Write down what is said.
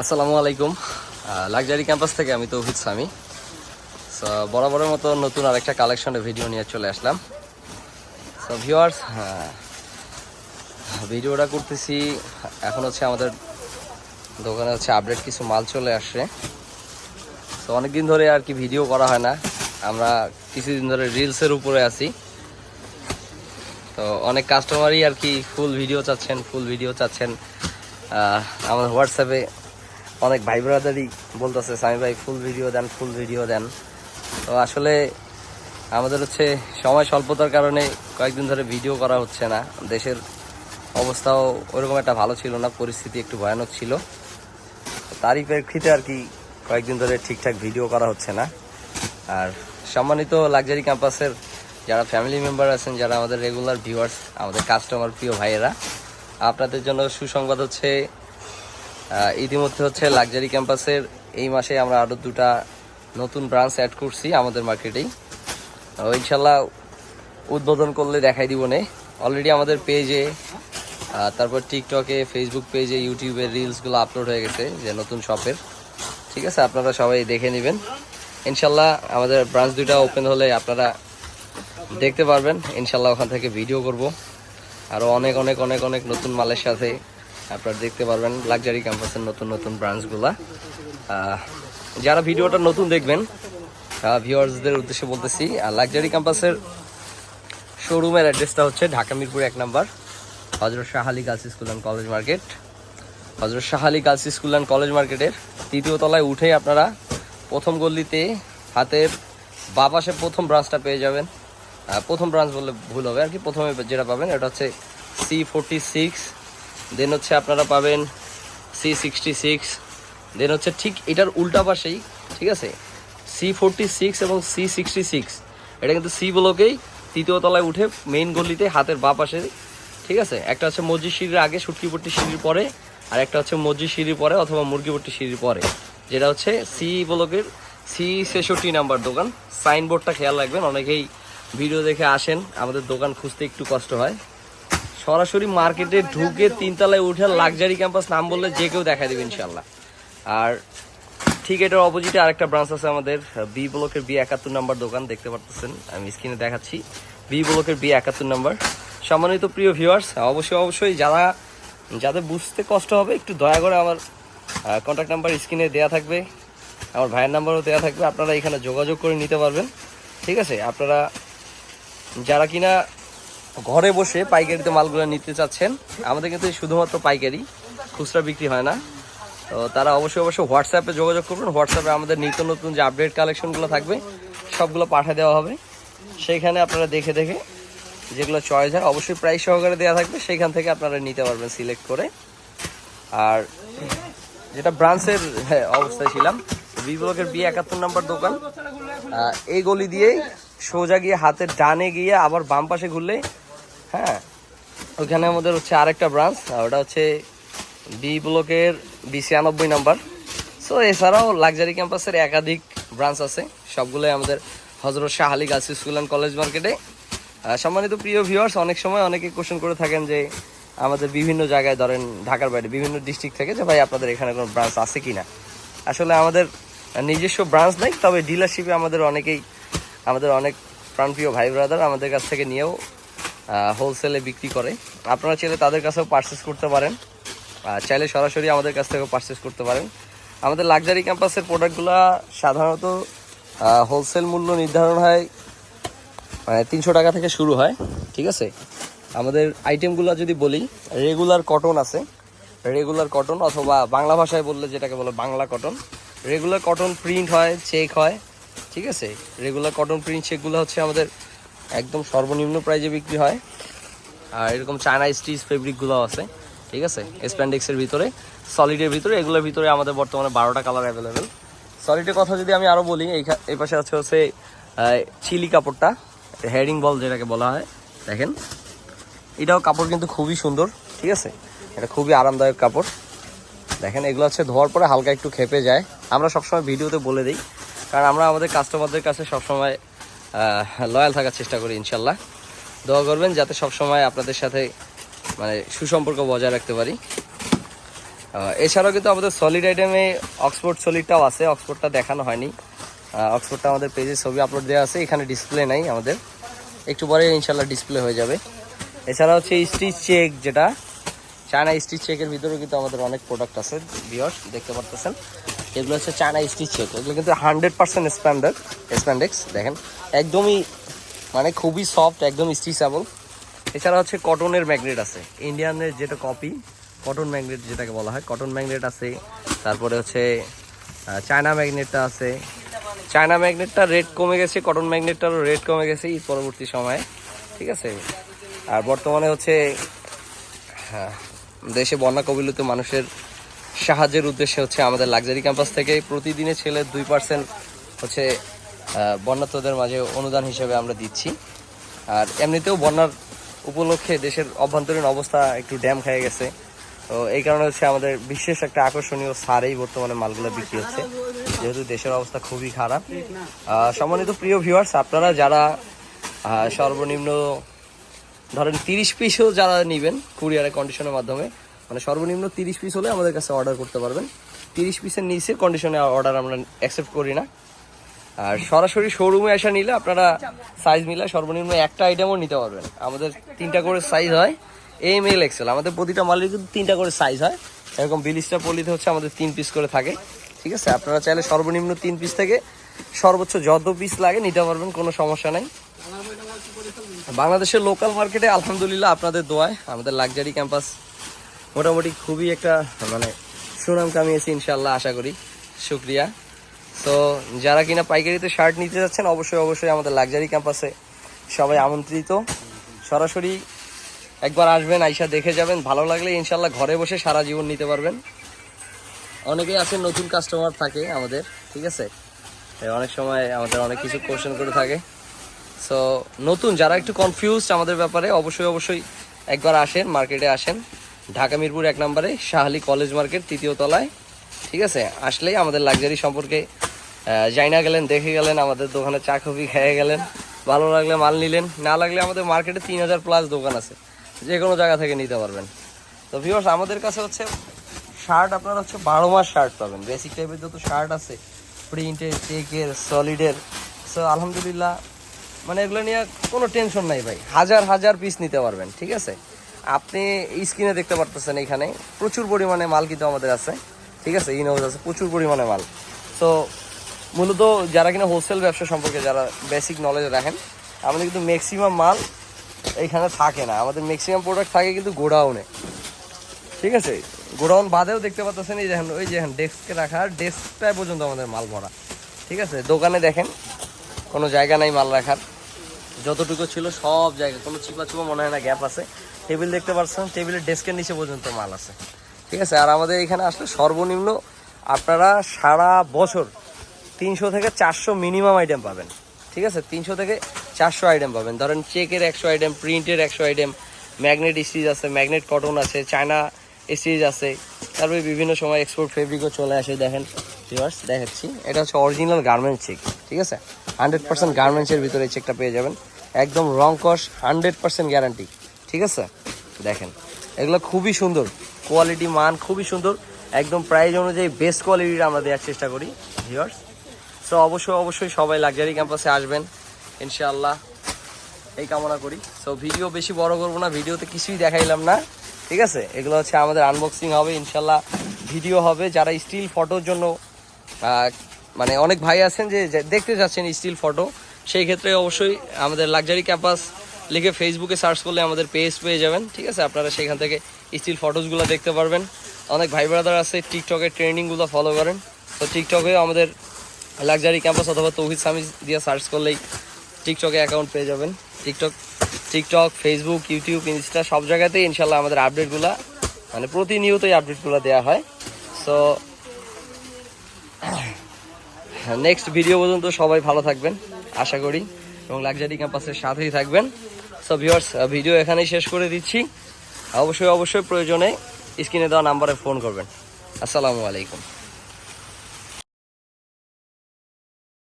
আসসালামু আলাইকুম। Luxury campus থেকে আমি তৌহিদ সামি সো বরাবরের মতো নতুন আরেকটা কালেকশনের ভিডিও নিয়ে চলে আসলাম। সো ভিউয়ার্স ভিডিওটা করতেছি, এখন হচ্ছে আমাদের দোকানে হচ্ছে আপডেট কিছু মাল চলে আসছে। তো অনেকদিন ধরে আর কি ভিডিও করা হয় না। আমরা কিছুদিন ধরে রিলসের উপরে আছি। তো, অনেক কাস্টমারই আর কি ফুল ভিডিও চাচ্ছেন ফুল ভিডিও চাচ্ছেন। আমাদের হোয়াটসঅ্যাপে অনেক ভাই ব্রাদারই বলতেছে সামি ভাই ফুল ভিডিও দেন ফুল ভিডিও দেন। তো আসলে আমাদের হচ্ছে সময় স্বল্পতার কারণে কয়েকদিন ধরে ভিডিও করা হচ্ছে না। দেশের অবস্থাও ওরকম একটা ভালো ছিল না, পরিস্থিতি একটু ভয়ানক ছিল। তারই প্রেক্ষিতে আর কি কয়েকদিন ধরে ঠিকঠাক ভিডিও করা হচ্ছে না। আর সম্মানিত লাক্সারি ক্যাম্পাসের যারা ফ্যামিলি মেম্বার আছেন, যারা আমাদের রেগুলার ভিউয়ার্স আমাদের কাস্টমার প্রিয় ভাইয়েরা, আপনাদের জন্য সুসংবাদ হচ্ছে ইতিমধ্যে হচ্ছে লাক্সারি ক্যাম্পাসের এই মাসে আমরা আরও দুটা নতুন ব্রাঞ্চ অ্যাড করছি আমাদের মার্কেটেই ইনশাল্লাহ উদ্বোধন করলে দেখাই দিব নে। অলরেডি আমাদের পেজে তারপর টিকটকে ফেসবুক পেজে ইউটিউবের রিলসগুলো আপলোড হয়ে গেছে যে নতুন শপের ঠিক আছে, আপনারা সবাই দেখে নেবেন। ইনশাল্লাহ আমাদের ব্রাঞ্চ দুইটা ওপেন হলে আপনারা দেখতে পারবেন। ইনশাল্লাহ ওখান থেকে ভিডিও করব। আরও অনেক অনেক অনেক অনেক নতুন মালের সাথে আপনারা দেখতে পারবেন লাক্সারি ক্যাম্পাসের নতুন নতুন ব্রাঞ্চগুলা। যারা ভিডিওটা নতুন দেখবেন ভিউয়ার্সদের উদ্দেশ্যে বলতেছি আর লাক্সারি ক্যাম্পাসের শোরুমের অ্যাড্রেসটা হচ্ছে ঢাকা মিরপুর এক number, Hazrat Shah Ali girls school and college market. Hazrat Shah Ali girls school and college মার্কেটের তৃতীয় তলায় উঠেই আপনারা প্রথম গল্লিতে হাতের বা পাশে প্রথম ব্রাঞ্চটা পেয়ে যাবেন। প্রথম ব্রাঞ্চ বললে ভুল হবে। আর কি প্রথমে যেটা পাবেন, এটা হচ্ছে সি ফোরটি সিক্স দেন হচ্ছে আপনারা পাবেন সি সিক্সটি সিক্স দেন হচ্ছে ঠিক এটার উল্টা পাশেই, ঠিক আছে? সি ফোরটি সিক্স এবং সি সিক্সটি সিক্স এটা কিন্তু সি ব্লকেই তৃতীয় তলায় উঠে মেইন গলিতে হাতের বা পাশে, ঠিক আছে? একটা হচ্ছে মসজিদ সিঁড়ির আগে সুটকিপট্টি সিঁড়ির পরে, আর একটা হচ্ছে মসজিদ সিঁড়ির পরে অথবা মুরগিপট্টি সিঁড়ির পরে। যেটা হচ্ছে সি ব্লকের সি ছেষট্টি নাম্বার দোকান। সাইনবোর্ডটা খেয়াল রাখবেন, অনেকেই ভিডিও দেখে আসেন। আমাদের দোকান খুঁজতে একটু কষ্ট হয়। সরাসরি মার্কেটে ঢুকে তিনতলায় উঠে লাক্সারি ক্যাম্পাস নাম বললে যে কেউ দেখা দেবে ইনশাল্লাহ আর ঠিক এটার অপোজিটে আরেকটা ব্রাঞ্চ আছে আমাদের বি ব্লকের বি একাত্তর নাম্বার দোকান, দেখতে পারতেছেন, আমি স্ক্রিনে দেখাচ্ছি। বি ব্লকের বি একাত্তর নাম্বার। সম্মানিত প্রিয় ভিউয়ার্স অবশ্যই অবশ্যই যারা, যাদের বুঝতে কষ্ট হবে, একটু দয়া করে আমার কন্ট্যাক্ট নাম্বার স্ক্রিনে দেওয়া থাকবে। আমার ভাইয়ের নাম্বারও দেওয়া থাকবে, আপনারা এখানে যোগাযোগ করে নিতে পারবেন। ঠিক আছে, আপনারা, যারা কিনা ঘরে বসে পাইকারিতে মালগুলো নিতে চাচ্ছেন আমাদের কিন্তু শুধুমাত্র পাইকারি খুচরা বিক্রি হয় না। তো তারা অবশ্যই অবশ্যই হোয়াটসঅ্যাপে যোগাযোগ করবেন হোয়াটসঅ্যাপে আমাদের নিত্য নতুন যে আপডেট কালেকশনগুলো থাকবে সবগুলো পাঠিয়ে দেওয়া হবে। সেইখানে আপনারা দেখে দেখে যেগুলো চয়েস হয় অবশ্যই প্রাইস সহকারে দেওয়া থাকবে সেইখান থেকে আপনারা নিতে পারবেন সিলেক্ট করে। আর যেটা ব্রাঞ্চের হ্যাঁ, অবস্থায় ছিলাম বি ব্লকের বি একাত্তর নম্বর দোকান। এই গলি দিয়েই সোজা গিয়ে হাতের ডানে গিয়ে আবার বাম পাশে ঘুরলে হ্যাঁ ওইখানে আমাদের হচ্ছে আরেকটা ব্রাঞ্চ ওটা হচ্ছে বি ব্লকের বি ছিয়ানব্বই নাম্বার সো এছাড়াও লাক্সারি ক্যাম্পাসের একাধিক ব্রাঞ্চ আছে, সবগুলোই আমাদের Hazrat Shah Ali girls school and college মার্কেটে সম্মানিত প্রিয় ভিউয়ার্স অনেক সময় অনেকে কোশ্চেন করে থাকেন যে, আমাদের বিভিন্ন জায়গায় ধরেন ঢাকার বাইরে, বিভিন্ন ডিস্ট্রিক্ট থেকে যে, ভাই, আপনাদের এখানে কোনো ব্রাঞ্চ আছে কি না আসলে আমাদের নিজস্ব ব্রাঞ্চ নেই, তবে ডিলারশিপে আমাদের অনেকেই, আমাদের অনেক প্রাণপ্রিয় ভাই ব্রাদার আমাদের কাছ থেকে নিয়েও হোলসেলে বিক্রি করে। আপনারা চাইলে তাদের কাছেও পারচেস করতে পারেন। চাইলে সরাসরি আমাদের কাছ থেকেও পারচেস করতে পারেন। আমাদের লাক্সারি ক্যাম্পাসের প্রোডাক্টগুলো সাধারণত হোলসেল মূল্য নির্ধারণ হয় মানে তিনশো টাকা থেকে শুরু হয়, ঠিক আছে? আমাদের আইটেমগুলো যদি বলি রেগুলার কটন আছে। রেগুলার কটন অথবা বাংলা ভাষায় বললে যেটাকে বলে Bangla cotton regular cotton print হয় চেক হয়, ঠিক আছে? রেগুলার কটন প্রিন্ট চেকগুলো হচ্ছে আমাদের একদম সর্বনিম্ন প্রাইজে বিক্রি হয়। আর এরকম চায়না স্টিচ ফেব্রিকগুলো আছে, ঠিক আছে? স্প্যান্ডেক্সের ভিতরে সলিডের ভিতরে, এগুলোর ভিতরে আমাদের বর্তমানে বারোটা কালার অ্যাভেলেবেল সলিডের কথা যদি আমি আরও বলি, এই পাশে আছে হচ্ছে চিলি কাপড়টা হেডিং বল যেটাকে বলা হয়, দেখেন। এটাও কাপড় কিন্তু খুবই সুন্দর, ঠিক আছে? এটা খুবই আরামদায়ক কাপড়। দেখেন, এগুলো হচ্ছে ধোয়ার পরে হালকা একটু খেপে যায়। আমরা সবসময় ভিডিওতে বলে দিই, কারণ আমরা আমাদের কাস্টমারদের কাছে সবসময় লয়াল থাকার চেষ্টা করি, ইনশাল্লাহ। দোয়া করবেন যাতে সবসময় আপনাদের সাথে মানে সুসম্পর্ক বজায় রাখতে পারি। এছাড়াও কিন্তু আমাদের সলিড আইটেমে অক্সফোর্ড সলিডটাও আছে। অক্সফোর্ডটা দেখানো হয়নি। অক্সফোর্ডটা আমাদের পেজে ছবি আপলোড দেওয়া আছে। এখানে ডিসপ্লে নাই আমাদের। একটু পরে ইনশাল্লাহ ডিসপ্লে হয়ে যাবে। এছাড়া হচ্ছে স্টিচ চেক যেটা। চায়না স্টিচ চেকের ভিতরেও কিন্তু আমাদের অনেক প্রোডাক্ট আছে বিয়স দেখতে পারতেছেন। এগুলো হচ্ছে চায়না স্টিচ চেক এগুলো কিন্তু হান্ড্রেড পার্সেন্ট স্প্যান্ডার্ড স্প্যান্ডেক্স দেখেন একদমই মানে খুবই সফট একদম স্টিচেবল এছাড়া হচ্ছে কটনের ম্যাগনেট আছে। ইন্ডিয়ানের যেটা কপি কটন ম্যাগনেট যেটাকে বলা হয় কটন ম্যাগনেট আছে। তারপরে হচ্ছে চায়না ম্যাগনেটটা আছে। চায়না ম্যাগনেটটা রেট কমে গেছে কটন ম্যাগনেটটারও রেট কমে গেছে ঈদ পরবর্তী সময়ে। ঠিক আছে? আর বর্তমানে হচ্ছে হ্যাঁ, দেশে বন্যা কবিলিত মানুষের সাহায্যের উদ্দেশ্যে হচ্ছে আমাদের লাক্সারি ক্যাম্পাস থেকে প্রতিদিনে ছেলে দুই পার্সেন্ট হচ্ছে আহ, বন্যার্তদের মাঝে অনুদান হিসেবে আমরা দিচ্ছি। আর এমনিতেও বন্যার উপলক্ষে দেশের অভ্যন্তরীণ অবস্থা একটু ড্যাম খেয়ে গেছে। তো এই কারণে হচ্ছে আমাদের বিশেষ একটা আকর্ষণীয় সারেই বর্তমানে মালগুলো বিক্রি হচ্ছে। যেহেতু দেশের অবস্থা খুবই খারাপ। সম্মানিত প্রিয় ভিউয়ার্স আপনারা যারা সর্বনিম্ন ধরেন তিরিশ পিসও যারা নেবেন কুরিয়ারের কন্ডিশনের মাধ্যমে মানে সর্বনিম্ন তিরিশ পিস হলে আমাদের কাছে অর্ডার করতে পারবেন। তিরিশ পিসের নিচে কন্ডিশনে অর্ডার আমরা অ্যাকসেপ্ট করি না। আর সরাসরি শোরুমে আসা নিলে আপনারা সাইজ মিলে সর্বনিম্ন একটা আইটেমও নিতে পারবেন। আমাদের তিনটা করে সাইজ হয় এম এল এক্সেল আমাদের প্রতিটা মালের কিন্তু তিনটা করে সাইজ হয়। এরকম বিলিস্টার পলিতে হচ্ছে আমাদের তিন পিস করে থাকে। ঠিক আছে? আপনারা চাইলে সর্বনিম্ন তিন পিস থেকে সর্বোচ্চ যত পিস লাগে নিতে পারবেন, কোনো সমস্যা নাই। বাংলাদেশের লোকাল মার্কেটে আলহামদুলিল্লাহ আপনাদের দোয়ায়, আমাদের লাক্সারি ক্যাম্পাস মোটামুটি খুবই একটা মানে সুনাম কামিয়েছি ইনশাল্লাহ আশা করি। শুক্রিয়া। তো, যারা কিনা পাইকারিতে শার্ট নিতে যাচ্ছেন, অবশ্যই অবশ্যই আমাদের লাক্সারি ক্যাম্পাসে সবাই আমন্ত্রিত। সরাসরি একবার আসবেন, আইসা দেখে যাবেন। ভালো লাগলে ইনশাল্লাহ ঘরে বসে সারা জীবন নিতে পারবেন। অনেকেই আছেন, নতুন কাস্টমার থাকে আমাদের, ঠিক আছে? অনেক সময় আমাদের অনেক কিছু কোশ্চেন করে থাকে। সো নতুন, যারা একটু কনফিউজড আমাদের ব্যাপারে, অবশ্যই অবশ্যই একবার আসেন মার্কেটে আসেন। ঢাকা মিরপুর এক নম্বরে, শাহালি কলেজ মার্কেট তৃতীয় তলায়। ঠিক আছে? আসলেই আমাদের লাক্সারি সম্পর্কে জাইনা গেলেন, দেখে গেলেন, আমাদের দোকানে চা কফি খেয়ে গেলেন। ভালো লাগলে মাল নিলেন, না লাগলে আমাদের মার্কেটে তিন হাজার প্লাস দোকান আছে। যে কোনো জায়গা থেকে নিতে পারবেন। তো ভিউয়ার্স আমাদের কাছে হচ্ছে শার্ট আপনার হচ্ছে বারো মাস শার্ট পাবেন। বেসিক টাইপের যত শার্ট আছে প্রিন্টের চেকের সলিডের সো আলহামদুলিল্লাহ মানে এগুলো নিয়ে কোনো টেনশন নাই ভাই। হাজার হাজার পিস নিতে পারবেন। ঠিক আছে? আপনি স্ক্রিনে দেখতে পারতেছেন এখানে, প্রচুর পরিমাণে মাল কিন্তু আমাদের আছে, ঠিক আছে? ইনহাউস আছে, প্রচুর পরিমাণে মাল। তো মূলত যারা কিনা হোলসেল ব্যবসা সম্পর্কে যারা বেসিক নলেজ রাখেন, আমাদের কিন্তু ম্যাক্সিমাম মাল এইখানে থাকে না। আমাদের ম্যাক্সিমাম প্রোডাক্ট থাকে কিন্তু গোডাউনে। ঠিক আছে? গোডাউন বাদেও দেখতে পাচ্ছেন এই দেখেন, ওই যে ডেস্কে রাখা ডেস্কটায় পর্যন্ত আমাদের মাল ভরা। ঠিক আছে? দোকানে দেখেন, কোনো জায়গা নাই মাল রাখার। যতটুকু ছিল সব জায়গায় কোনো চিপা চিপা মনে হয় না, গ্যাপ আছে। টেবিল দেখতে পাচ্ছেন, টেবিলের ডেস্কের নিচে পর্যন্ত মাল আছে। ঠিক আছে? আর আমাদের এখানে আসলে সর্বনিম্ন আপনারা সারা বছর তিনশো থেকে চারশো মিনিমাম আইটেম পাবেন। ঠিক আছে? তিনশো থেকে চারশো আইটেম পাবেন। ধরেন চেকের একশো আইটেম প্রিন্টের একশো আইটেম ম্যাগনেট স্টিচ আছে ম্যাগনেট কটন আছে চায়না স্টিচ আছে। তারপরে বিভিন্ন সময় এক্সপোর্ট ফেব্রিকও চলে আসে, দেখেন। ভিউয়ার্স দেখাচ্ছি। এটা হচ্ছে অরিজিনাল গার্মেন্ট চেক ঠিক আছে? হান্ড্রেড পার্সেন্ট গার্মেন্টসের ভিতরে চেকটা পেয়ে যাবেন। একদম রং কস হান্ড্রেড পার্সেন্ট গ্যারান্টি ঠিক আছে? দেখেন, এগুলো খুবই সুন্দর। কোয়ালিটি মান খুবই সুন্দর। একদম প্রাইস অনুযায়ী বেস্ট কোয়ালিটির আমরা দেওয়ার চেষ্টা করি ভিউয়ার্স সো অবশ্যই অবশ্যই সবাই লাক্সারি ক্যাম্পাসে আসবেন, ইনশাআল্লাহ। এই কামনা করি। সো ভিডিও বেশি বড় করব না ভিডিওতে কিছুই দেখাইলাম না, ঠিক আছে? এগুলো হচ্ছে আমাদের আনবক্সিং হবে ইনশাল্লাহ ভিডিও হবে। যারা স্টিল ফটোর জন্য মানে অনেক ভাই আছেন যে দেখতে চাচ্ছেন স্টিল ফটো সেই ক্ষেত্রে অবশ্যই আমাদের লাক্সারি ক্যাম্পাস লিখে ফেসবুকে সার্চ করলে আমাদের পেজ পেয়ে যাবেন, ঠিক আছে? আপনারা সেখান থেকে স্টিল ফটোসগুলো দেখতে পারবেন। অনেক ভাই ব্রাদার আছে টিকটকের ট্রেন্ডিংগুলো ফলো করেন। তো টিকটকে আমাদের লাক্সারি ক্যাম্পাস অথবা তৌহিদ সামি দিয়ে সার্চ করলেই টিকটকে অ্যাকাউন্ট পেয়ে যাবেন। TikTok TikTok Facebook YouTube Insta সব জায়গাতেই ইনশাল্লাহ আমাদের আপডেটগুলো মানে প্রতিনিয়তই আপডেটগুলো দেওয়া হয়। সো নেক্সট ভিডিও পর্যন্ত সবাই ভালো থাকবেন, আশা করি। এবং লাক্সারি ক্যাম্পাসের সাথেই থাকবেন। সো ভিউয়ার্স ভিডিও এখানেই শেষ করে দিচ্ছি। অবশ্যই অবশ্যই প্রয়োজনে স্ক্রিনে দেওয়া নাম্বারে ফোন করবেন। আসসালামু আলাইকুম।